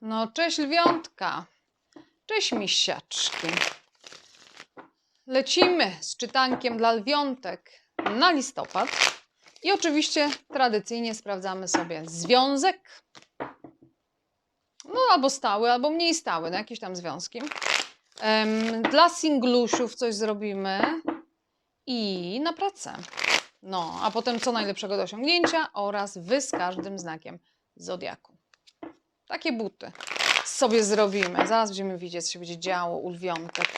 No, cześć lwiątka. Cześć misiaczki. Lecimy z czytankiem dla lwiątek na listopad. I oczywiście tradycyjnie sprawdzamy sobie związek. No, albo stały, albo mniej stały, no jakieś tam związki. Em, dla singlusiów coś zrobimy i na pracę. No, a potem co najlepszego do osiągnięcia oraz wy z każdym znakiem zodiaku. Takie buty sobie zrobimy. Zaraz będziemy widzieć, co się będzie działo u lwiątek.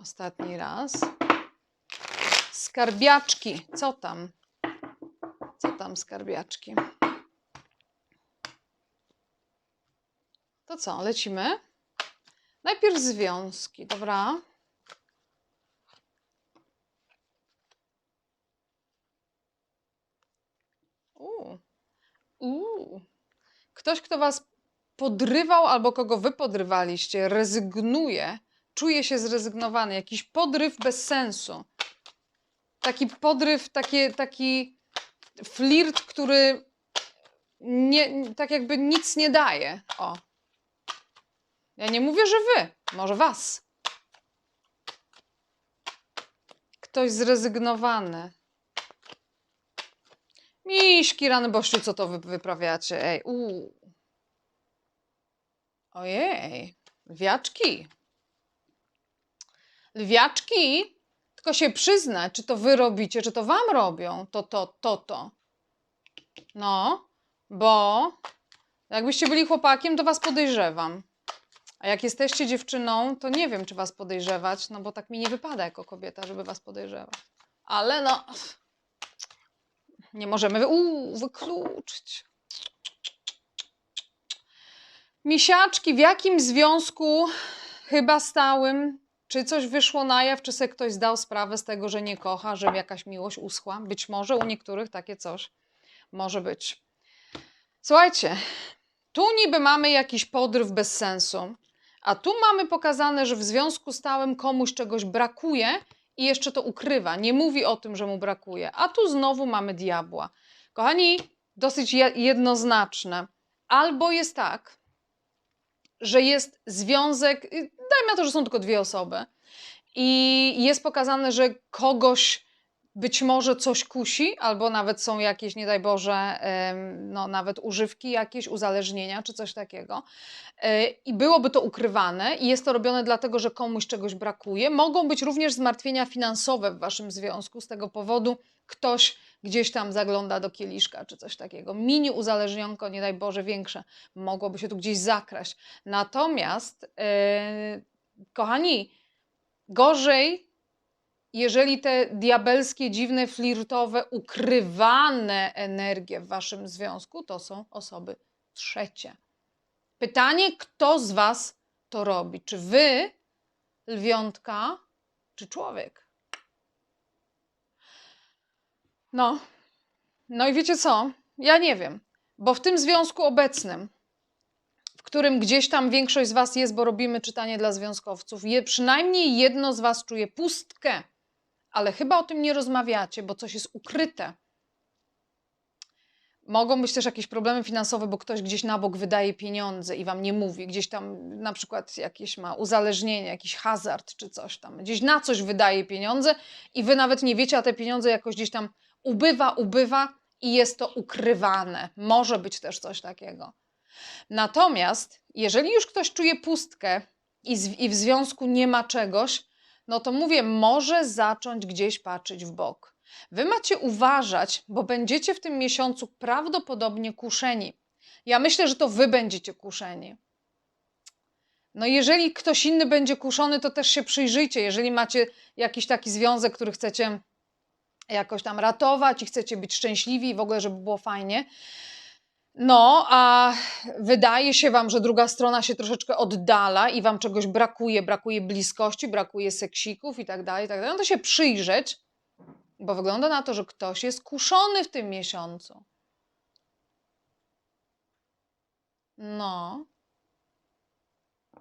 Ostatni raz. Skarbiaczki. Co tam? Co tam skarbiaczki? To co, lecimy? Najpierw związki, dobra? Uuu. Uuu. Ktoś, kto was podrywał albo kogo wy podrywaliście, rezygnuje, czuje się zrezygnowany, jakiś podryw bez sensu. Taki podryw, taki, flirt, który nie, tak jakby nic nie daje. O. Ja nie mówię, że wy, może was. Ktoś zrezygnowany. Miśki, rany boszczu, co to wy wyprawiacie? Ej, uuu. Ojej, lwiaczki. Lwiaczki, tylko się przyznać, czy to wy robicie, czy to wam robią, to, to, to, to. No, bo jakbyście byli chłopakiem, to was podejrzewam. A jak jesteście dziewczyną, to nie wiem, czy was podejrzewać, no bo tak mi nie wypada jako kobieta, żeby was podejrzewać. Ale no, nie możemy wy, wykluczyć. Misiaczki, w jakim związku, chyba stałym, czy coś wyszło na jaw, czy sobie ktoś zdał sprawę z tego, że nie kocha, że jakaś miłość uschła? Być może u niektórych takie coś może być. Słuchajcie, tu niby mamy jakiś podryw bez sensu, a tu mamy pokazane, że w związku stałym komuś czegoś brakuje i jeszcze to ukrywa. Nie mówi o tym, że mu brakuje. A tu znowu mamy diabła. Kochani, dosyć je- jednoznaczne. Albo jest tak, że jest związek, y, dajmy na to, że są tylko dwie osoby, i jest pokazane, że kogoś być może coś kusi, albo nawet są jakieś, nie daj Boże, no, nawet używki, jakieś uzależnienia, czy coś takiego. E, I byłoby to ukrywane, i jest to robione dlatego, że komuś czegoś brakuje. Mogą być również zmartwienia finansowe w waszym związku, z tego powodu ktoś gdzieś tam zagląda do kieliszka, czy coś takiego. Mini uzależnionko, nie daj Boże, większe, mogłoby się tu gdzieś zakraść. Natomiast, e, kochani, gorzej jeżeli te diabelskie, dziwne, flirtowe, ukrywane energie w waszym związku to są osoby trzecie. Pytanie, kto z was to robi? Czy wy, lwiątka, czy człowiek? No, no i wiecie co? Ja nie wiem, bo w tym związku obecnym, w którym gdzieś tam większość z was jest, bo robimy czytanie dla związkowców, je, przynajmniej jedno z was czuje pustkę ale chyba o tym nie rozmawiacie, bo coś jest ukryte. Mogą być też jakieś problemy finansowe, bo ktoś gdzieś na bok wydaje pieniądze i wam nie mówi, gdzieś tam na przykład jakieś ma uzależnienie, jakiś hazard czy coś tam, gdzieś na coś wydaje pieniądze i wy nawet nie wiecie, a te pieniądze jakoś gdzieś tam ubywa, ubywa i jest to ukrywane. Może być też coś takiego. Natomiast jeżeli już ktoś czuje pustkę i, z, i w związku nie ma czegoś, no to mówię, może zacząć gdzieś patrzeć w bok. Wy macie uważać, bo będziecie w tym miesiącu prawdopodobnie kuszeni. Ja myślę, że to wy będziecie kuszeni. No jeżeli ktoś inny będzie kuszony, to też się przyjrzyjcie. Jeżeli macie jakiś taki związek, który chcecie jakoś tam ratować i chcecie być szczęśliwi i w ogóle, żeby było fajnie, no, a wydaje się Wam, że druga strona się troszeczkę oddala i Wam czegoś brakuje, brakuje bliskości, brakuje seksików i tak dalej, i tak dalej, no to się przyjrzeć, bo wygląda na to, że ktoś jest kuszony w tym miesiącu. No.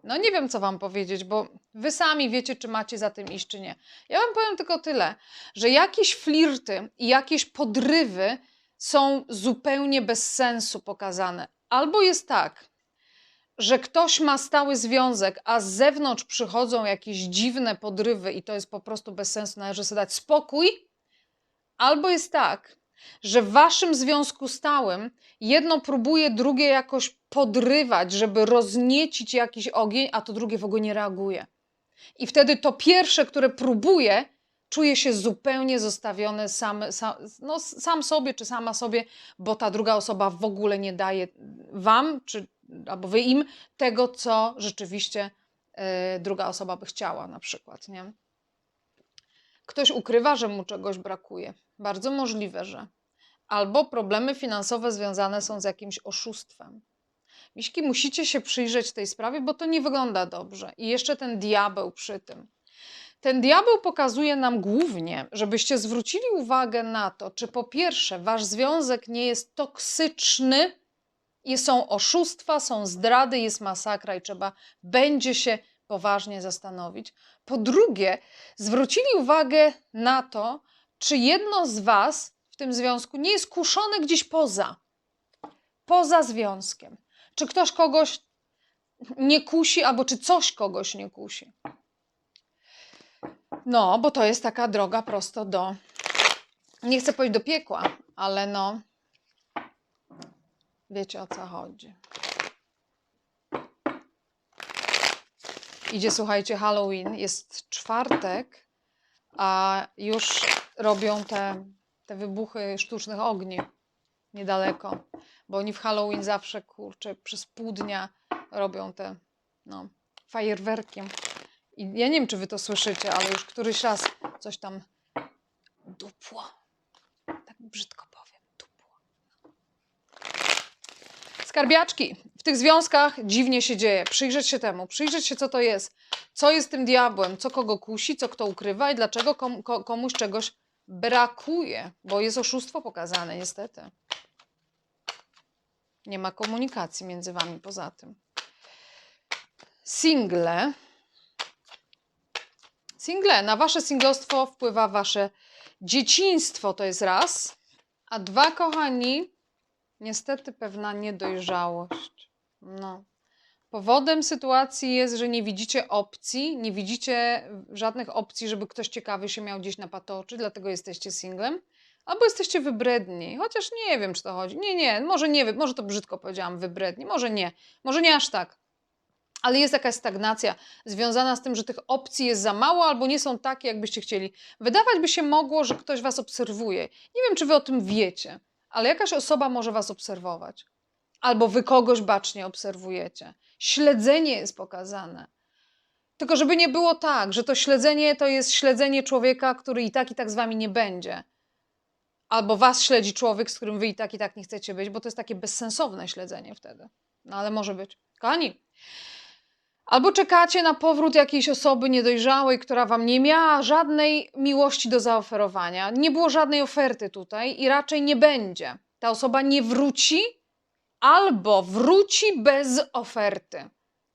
No nie wiem, co Wam powiedzieć, bo Wy sami wiecie, czy macie za tym iść, czy nie. Ja Wam powiem tylko tyle, że jakieś flirty i jakieś podrywy są zupełnie bez sensu pokazane. Albo jest tak, że ktoś ma stały związek, a z zewnątrz przychodzą jakieś dziwne podrywy i to jest po prostu bez sensu, należy sobie dać spokój. Albo jest tak, że w waszym związku stałym jedno próbuje drugie jakoś podrywać, żeby rozniecić jakiś ogień, a to drugie w ogóle nie reaguje. I wtedy to pierwsze, które próbuje, czuje się zupełnie zostawione sam, sam, no, sam sobie czy sama sobie, bo ta druga osoba w ogóle nie daje wam, czy albo wy im tego, co rzeczywiście e, druga osoba by chciała, na przykład. Nie? Ktoś ukrywa, że mu czegoś brakuje. Bardzo możliwe, że. Albo problemy finansowe związane są z jakimś oszustwem. Miśki, musicie się przyjrzeć tej sprawie, bo to nie wygląda dobrze. I jeszcze ten diabeł przy tym. Ten diabeł pokazuje nam głównie, żebyście zwrócili uwagę na to, czy po pierwsze wasz związek nie jest toksyczny i są oszustwa, są zdrady, jest masakra i trzeba będzie się poważnie zastanowić. Po drugie, zwrócili uwagę na to, czy jedno z was w tym związku nie jest kuszone gdzieś poza, poza związkiem. Czy ktoś kogoś nie kusi, albo czy coś kogoś nie kusi. No, bo to jest taka droga prosto do, nie chcę powiedzieć do piekła, ale no, wiecie o co chodzi. Idzie, słuchajcie, Halloween, jest czwartek, a już robią te, te wybuchy sztucznych ogni niedaleko, bo oni w Halloween zawsze, kurczę, przez pół dnia robią te, no, fajerwerki. I ja nie wiem, czy wy to słyszycie, ale już któryś raz coś tam dupło. Tak brzydko powiem, dupło. Skarbiaczki. W tych związkach dziwnie się dzieje. Przyjrzeć się temu, przyjrzeć się, co to jest. Co jest tym diabłem, co kogo kusi, co kto ukrywa i dlaczego kom, ko, komuś czegoś brakuje, bo jest oszustwo pokazane, niestety. Nie ma komunikacji między wami poza tym. Single. Single. Na wasze singlostwo wpływa wasze dzieciństwo, to jest raz. A dwa, kochani, niestety pewna niedojrzałość. No. Powodem sytuacji jest, że nie widzicie opcji, nie widzicie żadnych opcji, żeby ktoś ciekawy się miał gdzieś napatoczyć, dlatego jesteście singlem. Albo jesteście wybredni, chociaż nie wiem, czy to chodzi. Nie, nie, może nie, może to brzydko powiedziałam, wybredni, może nie, może nie aż tak. Ale jest jakaś stagnacja związana z tym, że tych opcji jest za mało albo nie są takie, jakbyście chcieli. Wydawać by się mogło, że ktoś was obserwuje. Nie wiem, czy wy o tym wiecie, ale jakaś osoba może was obserwować. Albo wy kogoś bacznie obserwujecie. Śledzenie jest pokazane. Tylko żeby nie było tak, że to śledzenie to jest śledzenie człowieka, który i tak i tak z wami nie będzie. Albo was śledzi człowiek, z którym wy i tak i tak nie chcecie być, bo to jest takie bezsensowne śledzenie wtedy. No ale może być. Kochani, albo czekacie na powrót jakiejś osoby niedojrzałej, która wam nie miała żadnej miłości do zaoferowania. Nie było żadnej oferty tutaj i raczej nie będzie. Ta osoba nie wróci, albo wróci bez oferty.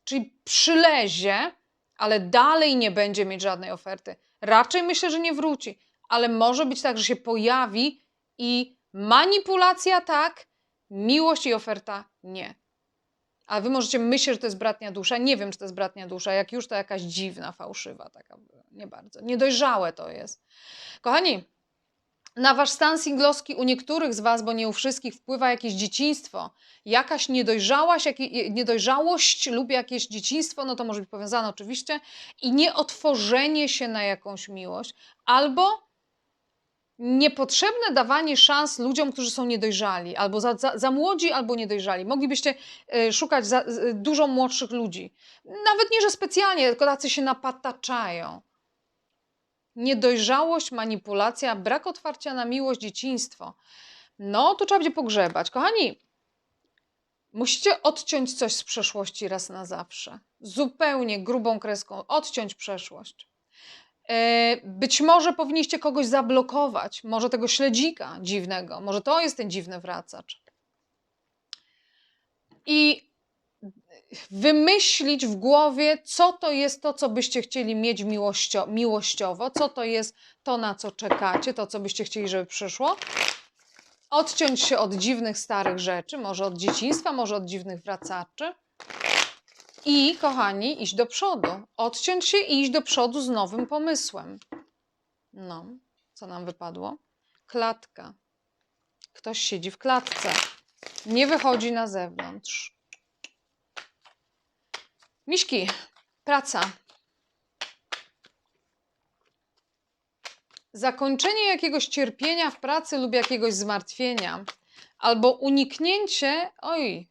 Czyli przylezie, ale dalej nie będzie mieć żadnej oferty. Raczej myślę, że nie wróci, ale może być tak, że się pojawi i manipulacja tak, miłość i oferta nie. A wy możecie myśleć, że to jest bratnia dusza. Nie wiem, czy to jest bratnia dusza. Jak już to jakaś dziwna, fałszywa, taka nie bardzo. Niedojrzałe to jest. Kochani, na wasz stan singlowski u niektórych z was, bo nie u wszystkich, wpływa jakieś dzieciństwo, jakaś niedojrzałość, niedojrzałość lub jakieś dzieciństwo, no to może być powiązane oczywiście, i nieotworzenie się na jakąś miłość, albo niepotrzebne dawanie szans ludziom, którzy są niedojrzali, albo za, za, za młodzi, albo niedojrzali. Moglibyście e, szukać za, z- dużo młodszych ludzi. Nawet nie, że specjalnie, tylko tacy się napataczają. Niedojrzałość, manipulacja, brak otwarcia na miłość, dzieciństwo. No, tu trzeba będzie pogrzebać. Kochani, musicie odciąć coś z przeszłości raz na zawsze. Zupełnie grubą kreską odciąć przeszłość. E, Być może powinniście kogoś zablokować, może tego śledzika dziwnego, może to jest ten dziwny wracacz. I wymyślić w głowie, co to jest to, co byście chcieli mieć miłościo, miłościowo, co to jest to, na co czekacie, to, co byście chcieli, żeby przyszło. odciąć się od dziwnych starych rzeczy, może od dzieciństwa, może od dziwnych wracaczy. I, kochani, iść do przodu. Odciąć się i iść do przodu z nowym pomysłem. No, co nam wypadło? Klatka. Ktoś siedzi w klatce. Nie wychodzi na zewnątrz. Miśki, praca. Zakończenie jakiegoś cierpienia w pracy lub jakiegoś zmartwienia, albo uniknięcie. Oj.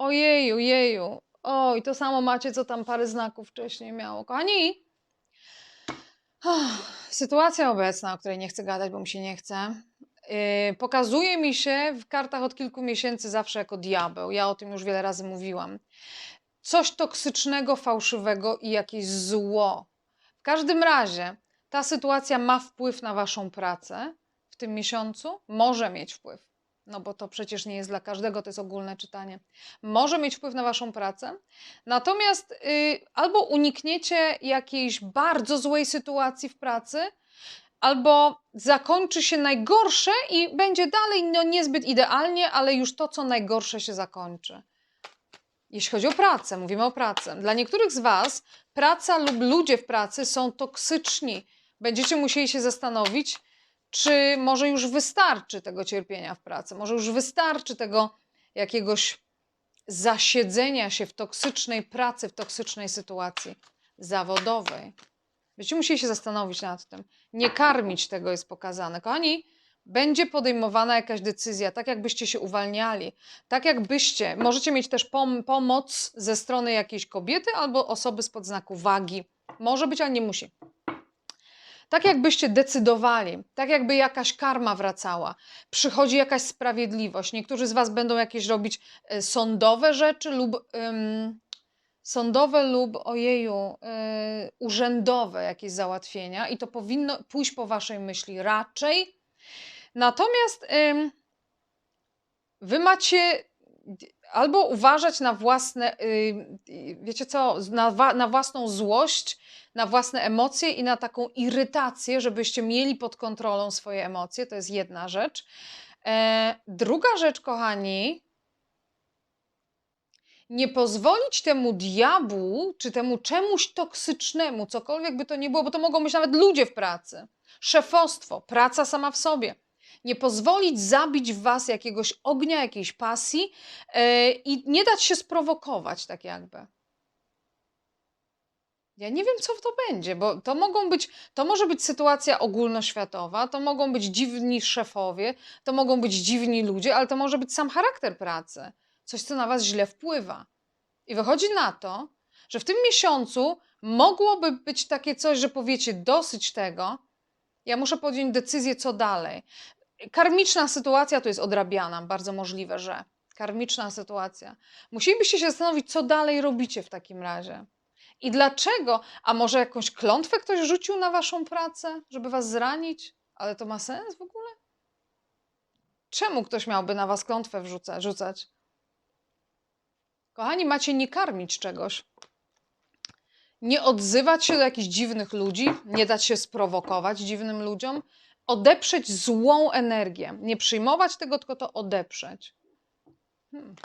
Ojeju, jeju. Oj, to samo macie, co tam parę znaków wcześniej miało. Kochani, sytuacja obecna, o której nie chcę gadać, bo mi się nie chce, yy, pokazuje mi się w kartach od kilku miesięcy zawsze jako diabeł. Ja o tym już wiele razy mówiłam. Coś toksycznego, fałszywego i jakieś zło. W każdym razie ta sytuacja ma wpływ na Waszą pracę w tym miesiącu? Może mieć wpływ. No bo to przecież nie jest dla każdego, to jest ogólne czytanie. Może mieć wpływ na Waszą pracę. Natomiast y, albo unikniecie jakiejś bardzo złej sytuacji w pracy, albo zakończy się najgorsze i będzie dalej no, niezbyt idealnie, ale już to, co najgorsze się zakończy. Jeśli chodzi o pracę, mówimy o pracy. Dla niektórych z Was praca lub ludzie w pracy są toksyczni. Będziecie musieli się zastanowić, czy może już wystarczy tego cierpienia w pracy, może już wystarczy tego jakiegoś zasiedzenia się w toksycznej pracy, w toksycznej sytuacji zawodowej. Będziecie musieli się zastanowić nad tym. Nie karmić tego jest pokazane. Kochani, będzie podejmowana jakaś decyzja, tak jakbyście się uwalniali, tak jakbyście, możecie mieć też pom pomoc ze strony jakiejś kobiety albo osoby spod znaku wagi. Może być, ale nie musi. Tak jakbyście decydowali, tak jakby jakaś karma wracała, przychodzi jakaś sprawiedliwość. Niektórzy z Was będą jakieś robić e, sądowe rzeczy lub ym, sądowe lub ojeju, yy, urzędowe jakieś załatwienia i to powinno pójść po Waszej myśli raczej. Natomiast ym, Wy macie albo uważać na własne, yy, wiecie co, na, na własną złość, na własne emocje i na taką irytację, żebyście mieli pod kontrolą swoje emocje. To jest jedna rzecz. E, druga rzecz, kochani, nie pozwolić temu diabłu, czy temu czemuś toksycznemu, cokolwiek by to nie było, bo to mogą być nawet ludzie w pracy, szefostwo, praca sama w sobie. Nie pozwolić zabić w was jakiegoś ognia, jakiejś pasji e, i nie dać się sprowokować, tak jakby. Ja nie wiem, co to będzie, bo to mogą być, to może być sytuacja ogólnoświatowa, to mogą być dziwni szefowie, to mogą być dziwni ludzie, ale to może być sam charakter pracy. Coś, co na was źle wpływa. I wychodzi na to, że w tym miesiącu mogłoby być takie coś, że powiecie dosyć tego, ja muszę podjąć decyzję, co dalej. Karmiczna sytuacja to jest odrabiana, bardzo możliwe, że. Karmiczna sytuacja. Musielibyście się zastanowić, co dalej robicie w takim razie. I dlaczego? A może jakąś klątwę ktoś rzucił na waszą pracę, żeby was zranić? Ale to ma sens w ogóle? Czemu ktoś miałby na was klątwę wrzuca, rzucać? Kochani, macie nie karmić czegoś. Nie odzywać się do jakichś dziwnych ludzi, nie dać się sprowokować dziwnym ludziom, odeprzeć złą energię. Nie przyjmować tego, tylko to odeprzeć. Hmm.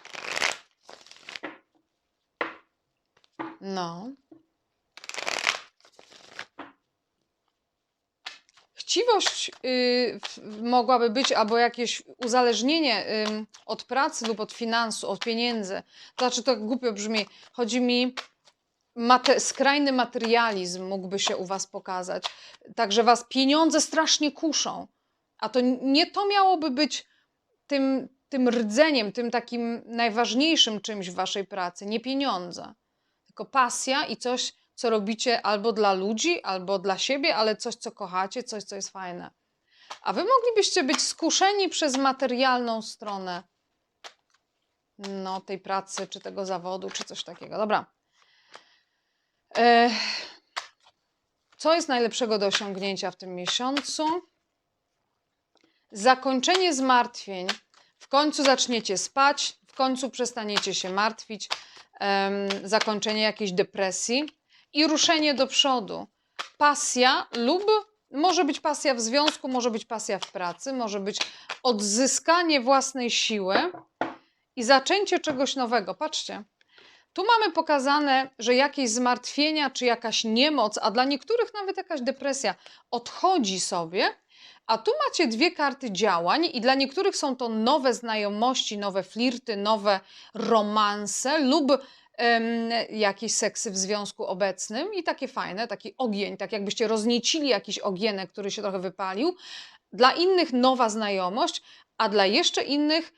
No. Chciwość y, mogłaby być albo jakieś uzależnienie od pracy lub od finansu, od pieniędzy. Znaczy, to głupio brzmi. Chodzi mi, mate, skrajny materializm mógłby się u Was pokazać. Także Was pieniądze strasznie kuszą. A to nie to miałoby być tym, tym rdzeniem, tym takim najważniejszym czymś w Waszej pracy, nie pieniądze tylko pasja i coś, co robicie albo dla ludzi, albo dla siebie, ale coś, co kochacie, coś, co jest fajne. A wy moglibyście być skuszeni przez materialną stronę no, tej pracy, czy tego zawodu, czy coś takiego. Dobra. Co jest najlepszego do osiągnięcia w tym miesiącu? Zakończenie zmartwień. W końcu zaczniecie spać, w końcu przestaniecie się martwić, zakończenie jakiejś depresji i ruszenie do przodu. Pasja lub Może być pasja w związku, może być pasja w pracy, może być odzyskanie własnej siły i zaczęcie czegoś nowego. Patrzcie. Tu mamy pokazane, że jakieś zmartwienia czy jakaś niemoc, a dla niektórych nawet jakaś depresja odchodzi sobie, a tu macie dwie karty działań i dla niektórych są to nowe znajomości, nowe flirty, nowe romanse lub em, jakieś seksy w związku obecnym i takie fajne, taki ogień, tak jakbyście rozniecili jakiś ogienek, który się trochę wypalił. Dla innych nowa znajomość, a dla jeszcze innych,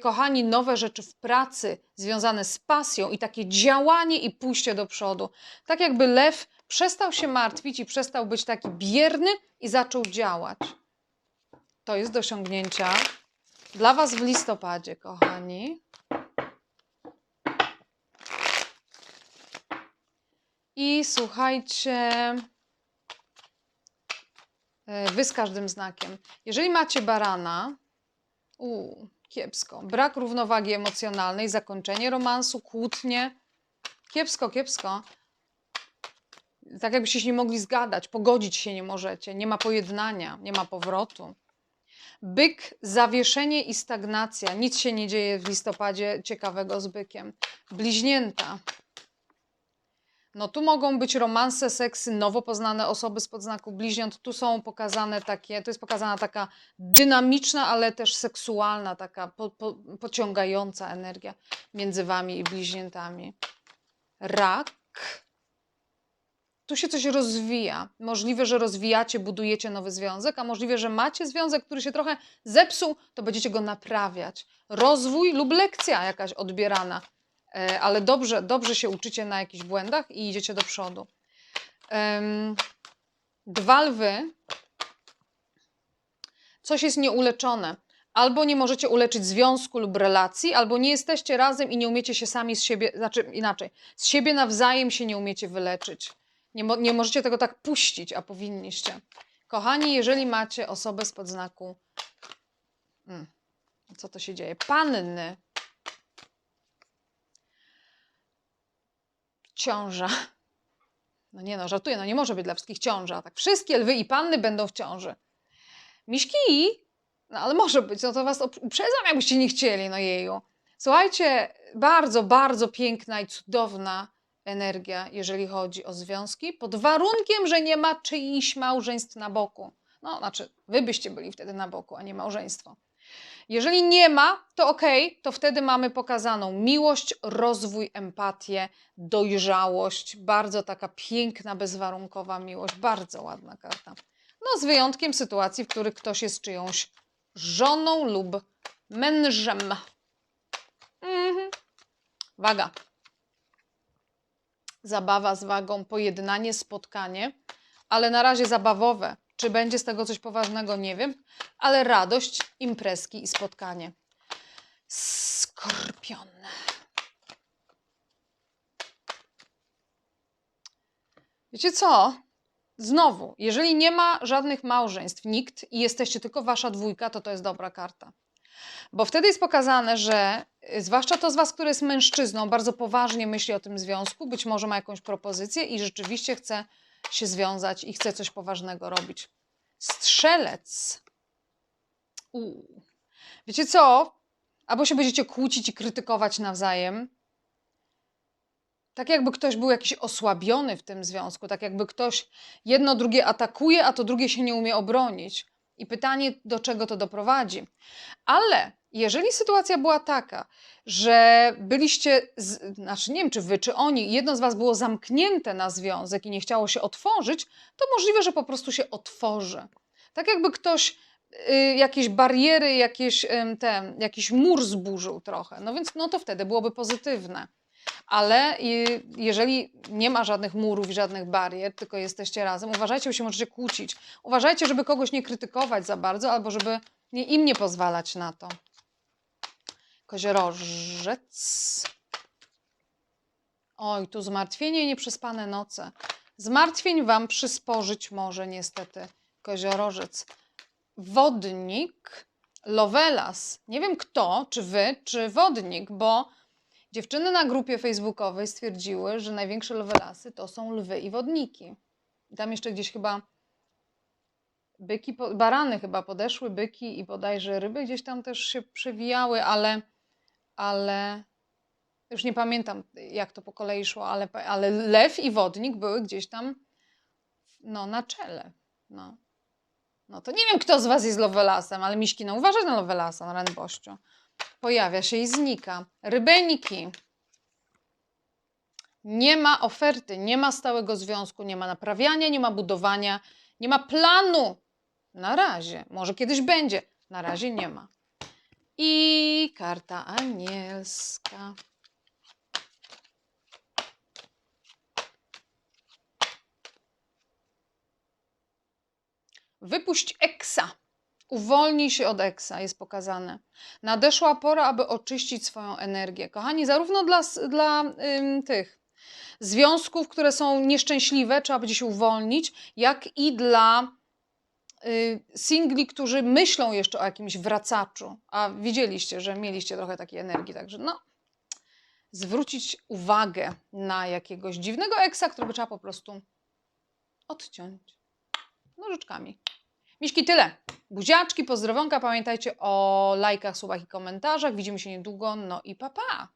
kochani, nowe rzeczy w pracy związane z pasją i takie działanie i pójście do przodu. Tak jakby lew przestał się martwić i przestał być taki bierny i zaczął działać. To jest do osiągnięcia dla Was w listopadzie, kochani. I słuchajcie, e, Wy z każdym znakiem. Jeżeli macie barana, kiepsko, brak równowagi emocjonalnej, zakończenie romansu, kłótnie, kiepsko, kiepsko. Tak jakbyście się nie mogli zgadać, pogodzić się nie możecie, nie ma pojednania, nie ma powrotu. Byk, zawieszenie i stagnacja. Nic się nie dzieje w listopadzie ciekawego z bykiem. Bliźnięta. No tu mogą być romanse, seksy, nowo poznane osoby z podznaku bliźniąt. Tu są pokazane takie, to jest pokazana taka dynamiczna, ale też seksualna, taka po, po, pociągająca energia między wami i bliźniętami. Rak. Tu się coś rozwija. Możliwe, że rozwijacie, budujecie nowy związek, a możliwe, że macie związek, który się trochę zepsuł, to będziecie go naprawiać. Rozwój lub lekcja jakaś odbierana, ale dobrze, dobrze się uczycie na jakichś błędach i idziecie do przodu. Dwa lwy. Coś jest nieuleczone. Albo nie możecie uleczyć związku lub relacji, albo nie jesteście razem i nie umiecie się sami z siebie, znaczy inaczej, z siebie nawzajem się nie umiecie wyleczyć. Nie, mo, nie możecie tego tak puścić, a powinniście. Kochani, jeżeli macie osobę z podznaku. Hmm, co to się dzieje? Panny. Ciąża. No nie no, żartuję, no nie może być dla wszystkich ciąża. Tak, wszystkie lwy i panny będą w ciąży. Miśki, no ale może być, no to was up- uprzedzam, jakbyście nie chcieli, no jeju. Słuchajcie, bardzo, bardzo piękna i cudowna energia, jeżeli chodzi o związki, pod warunkiem, że nie ma czyichś małżeństw na boku. No, znaczy, wy byście byli wtedy na boku, a nie małżeństwo. Jeżeli nie ma, to okej, to wtedy mamy pokazaną miłość, rozwój, empatię, dojrzałość. Bardzo taka piękna, bezwarunkowa miłość. Bardzo ładna karta. No, z wyjątkiem sytuacji, w których ktoś jest czyjąś żoną lub mężem. Mhm. Waga. Zabawa z wagą, pojednanie, spotkanie, ale na razie zabawowe. Czy będzie z tego coś poważnego, nie wiem, ale radość, imprezki i spotkanie. Skorpion. Wiecie co? Znowu, jeżeli nie ma żadnych małżeństw, nikt i jesteście tylko wasza dwójka, to to jest dobra karta. Bo wtedy jest pokazane, że y, zwłaszcza to z was, który jest mężczyzną, bardzo poważnie myśli o tym związku, być może ma jakąś propozycję i rzeczywiście chce się związać i chce coś poważnego robić. Strzelec. Uuu. Wiecie co? Albo się będziecie kłócić i krytykować nawzajem. Tak jakby ktoś był jakiś osłabiony w tym związku, tak jakby ktoś jedno drugie atakuje, a to drugie się nie umie obronić. I pytanie, do czego to doprowadzi. Ale jeżeli sytuacja była taka, że byliście, z, znaczy nie wiem, czy wy, czy oni, jedno z was było zamknięte na związek i nie chciało się otworzyć, to możliwe, że po prostu się otworzy. Tak jakby ktoś y, jakieś bariery, jakieś, ym, te, jakiś mur zburzył trochę. No więc no to wtedy byłoby pozytywne. Ale jeżeli nie ma żadnych murów i żadnych barier, tylko jesteście razem, uważajcie, bo się możecie kłócić. Uważajcie, żeby kogoś nie krytykować za bardzo, albo żeby nie, im nie pozwalać na to. Koziorożec. Oj, tu zmartwienie i nieprzespane noce. Zmartwień wam przysporzyć może niestety koziorożec. Wodnik, Lovelas. Nie wiem kto, czy wy, czy wodnik, bo dziewczyny na grupie facebookowej stwierdziły, że największe Lovelasy to są lwy i wodniki. I tam jeszcze gdzieś chyba byki, barany chyba podeszły, byki i bodajże ryby gdzieś tam też się przewijały, ale, ale już nie pamiętam jak to po kolei szło, ale, ale lew i wodnik były gdzieś tam no, na czele. No. no to nie wiem, kto z Was jest Lovelasem, ale Miśki, no uważaj na Lovelasa, na Renbościu. Pojawia się i znika. Rybeniki. Nie ma oferty, nie ma stałego związku, nie ma naprawiania, nie ma budowania, nie ma planu. Na razie. Może kiedyś będzie. Na razie nie ma. I karta anielska. Wypuść eksa. Uwolnij się od eksa, jest pokazane. Nadeszła pora, aby oczyścić swoją energię. Kochani, zarówno dla, dla ym, tych związków, które są nieszczęśliwe, trzeba będzie się uwolnić, jak i dla y, singli, którzy myślą jeszcze o jakimś wracaczu. A widzieliście, że mieliście trochę takiej energii, także no, zwrócić uwagę na jakiegoś dziwnego eksa, którego trzeba po prostu odciąć nożyczkami. Miśki, tyle. Buziaczki, pozdrowionka. Pamiętajcie o lajkach, słowach i komentarzach. Widzimy się niedługo. No i pa, pa.